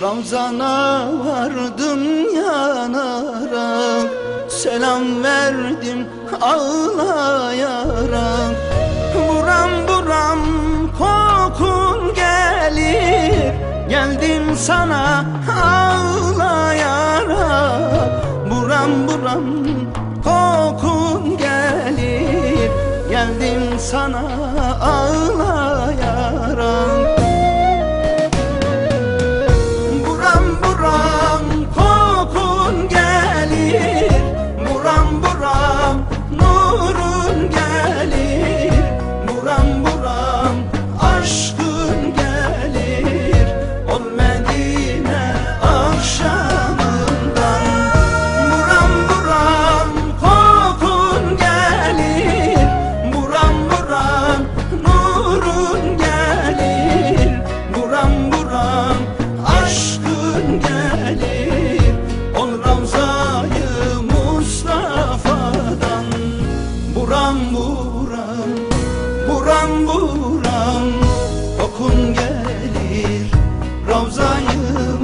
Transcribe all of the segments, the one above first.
Ramzana vardım yanara Selam verdim ağlayarak Buram buram kokun gelir. Geldim sana ağlayarak Buram buram kokun gelir. Geldim sana ağlayarak Buram buram, buram buram. Kokun gelir Ravzayı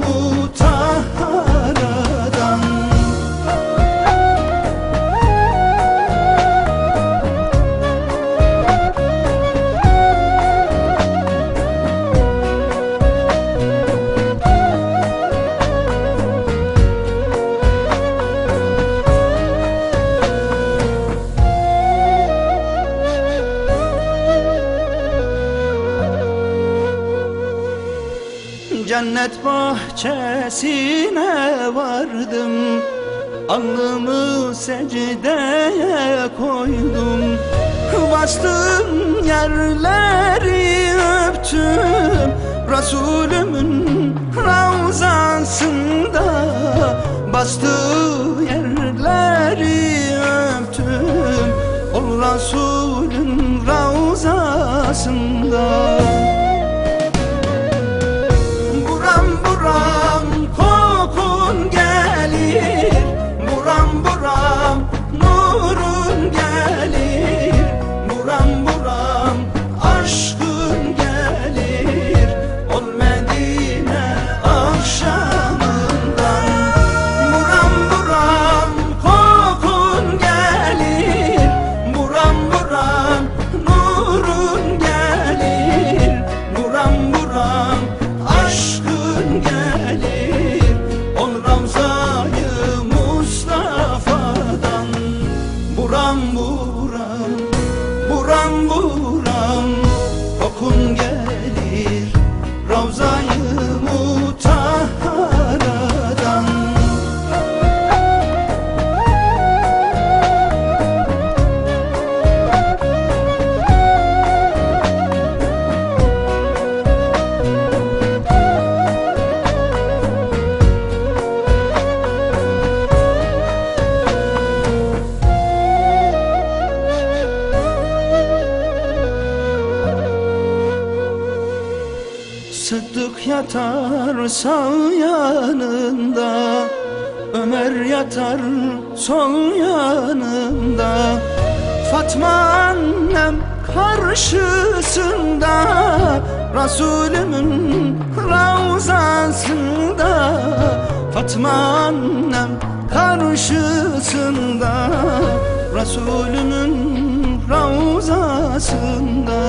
Cennet bahçesine vardım. Alnımı secdeye koydum. Bastığım yerleri öptüm. Resulümün ravzasında Bastığı yerleri öptüm. Ol Resulün ravzasında Buram buram, buram buram. Kokun Sıddık yatar sağ yanında Ömer yatar sol yanında. Fatma annem karşısında Resulümün ravzasında. Fatma annem karşısında Resulümün ravzasında